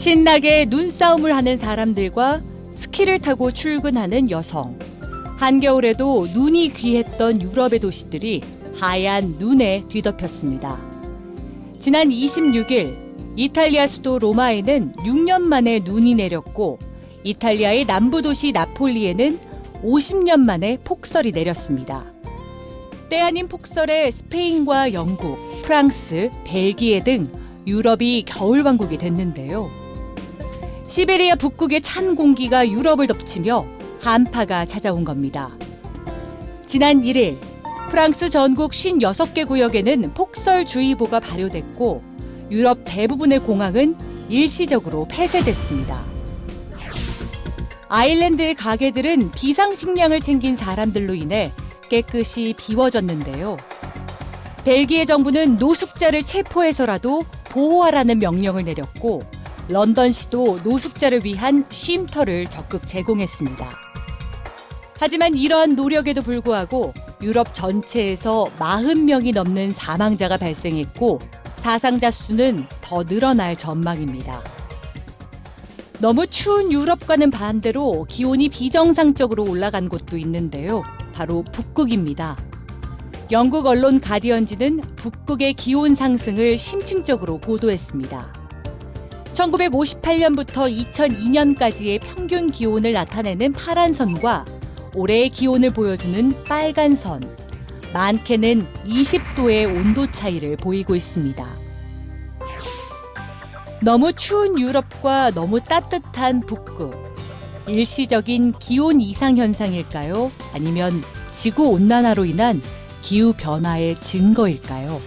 신나게 눈싸움을 하는 사람들과 스키를 타고 출근하는 여성. 한겨울에도 눈이 귀했던 유럽의 도시들이 하얀 눈에 뒤덮였습니다. 지난 26일 이탈리아 수도 로마에는 6년 만에 눈이 내렸고 이탈리아의 남부 도시 나폴리에는 50년 만에 폭설이 내렸습니다. 때 아닌 폭설에 스페인과 영국, 프랑스, 벨기에 등 유럽이 겨울왕국이 됐는데요. 시베리아 북극의 찬 공기가 유럽을 덮치며 한파가 찾아온 겁니다. 지난 1일 프랑스 전국 56개 구역에는 폭설주의보가 발효됐고 유럽 대부분의 공항은 일시적으로 폐쇄됐습니다. 아일랜드의 가게들은 비상식량을 챙긴 사람들로 인해 깨끗이 비워졌는데요. 벨기에 정부는 노숙자를 체포해서라도 보호하라는 명령을 내렸고 런던시도 노숙자를 위한 쉼터를 적극 제공했습니다. 하지만 이러한 노력에도 불구하고 유럽 전체에서 40명이 넘는 사망자가 발생했고 사상자 수는 더 늘어날 전망입니다. 너무 추운 유럽과는 반대로 기온이 비정상적으로 올라간 곳도 있는데요. 바로 북극입니다. 영국 언론 가디언지는 북극의 기온 상승을 심층적으로 보도했습니다. 1958년부터 2002년까지의 평균 기온을 나타내는 파란 선과 올해의 기온을 보여주는 빨간 선. 많게는 20도의 온도 차이를 보이고 있습니다. 너무 추운 유럽과 너무 따뜻한 북극. 일시적인 기온 이상 현상일까요? 아니면 지구 온난화로 인한 기후 변화의 증거일까요?